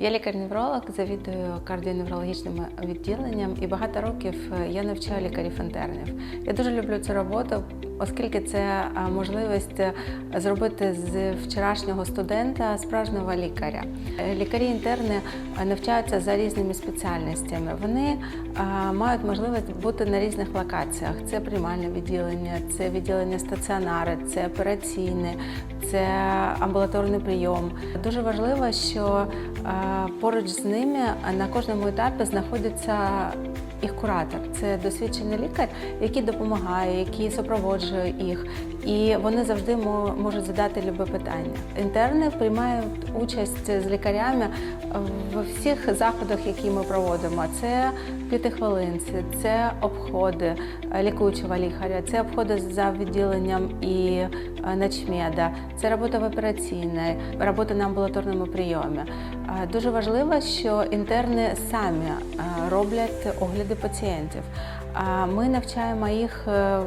Я лікар-невролог, завідую кардіоневрологічним відділенням і багато років е, я навчаю лікарів-інтернів. Я дуже люблю цю роботу, оскільки це е, можливість е, зробити з вчорашнього студента справжнього лікаря. Е, Лікарі-інтерни навчаються за різними спеціальностями. Вони мають можливість бути на різних локаціях. Це приймальне відділення, це відділення стаціонари, це операційне, це амбулаторний прийом. Дуже важливо, що поруч з ними на кожному етапі знаходиться їх куратор. Це досвідчений лікар, який допомагає, який супроводжує їх, і вони завжди мо- можуть задати любе питання. Інтерни приймають участь з лікарями в всіх заходах, які ми проводимо. Це п'ятихвилинці, це обходи е, лікуючого лікаря, це обходи за відділенням і е, начмеда, це робота в операційній, робота на амбулаторному прийомі. Е, Дуже важливо, що інтерни самі роблять пацієнтів. А Ми навчаємо їх е,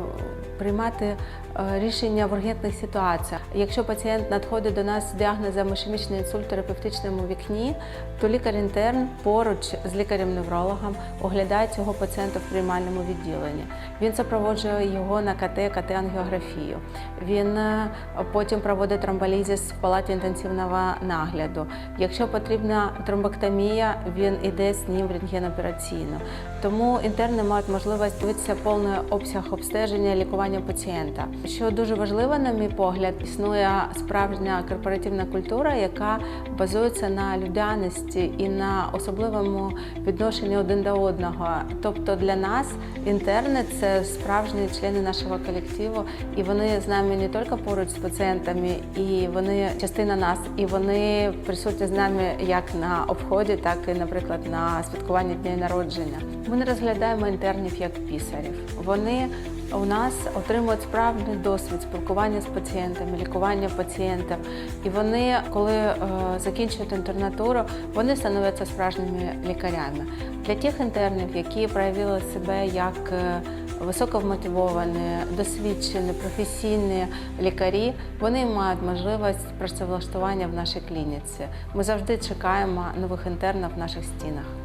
приймати е, рішення в ургентних ситуаціях. Якщо пацієнт надходить до нас з діагнозом ішемічний інсульт в терапевтичному вікні, то лікар-інтерн поруч з лікарем-неврологом оглядає цього пацієнта в приймальному відділенні. Він супроводжує його на КТ, КТ-ангіографію. Він е, потім проводить тромболізис в палаті інтенсивного нагляду. Якщо потрібна тромбоктомія, він іде з ним в рентгенопераційну. Тому інтерни мають можливість дивитися повний обсяг обстеження лікування пацієнта. Що дуже важливо, на мій погляд, існує справжня корпоративна культура, яка базується на людяності і на особливому відношенні один до одного. Тобто для нас інтерни це справжні члени нашого колективу, і вони з нами не тільки поруч з пацієнтами, і вони частина нас, і вони присутні з нами як на обході, так і, наприклад, на святкуванні дня народження. Ми не розглядаємо інтернів як пісарів. Вони у нас отримують справжній досвід спілкування з пацієнтами, лікування пацієнтів. І вони, коли е, закінчують інтернатуру, вони становляться справжніми лікарями. Для тих інтернів, які проявили себе як е, високовмотивовані, досвідчені, професійні лікарі, вони мають можливість працевлаштування в нашій клініці. Ми завжди чекаємо нових інтернів в наших стінах.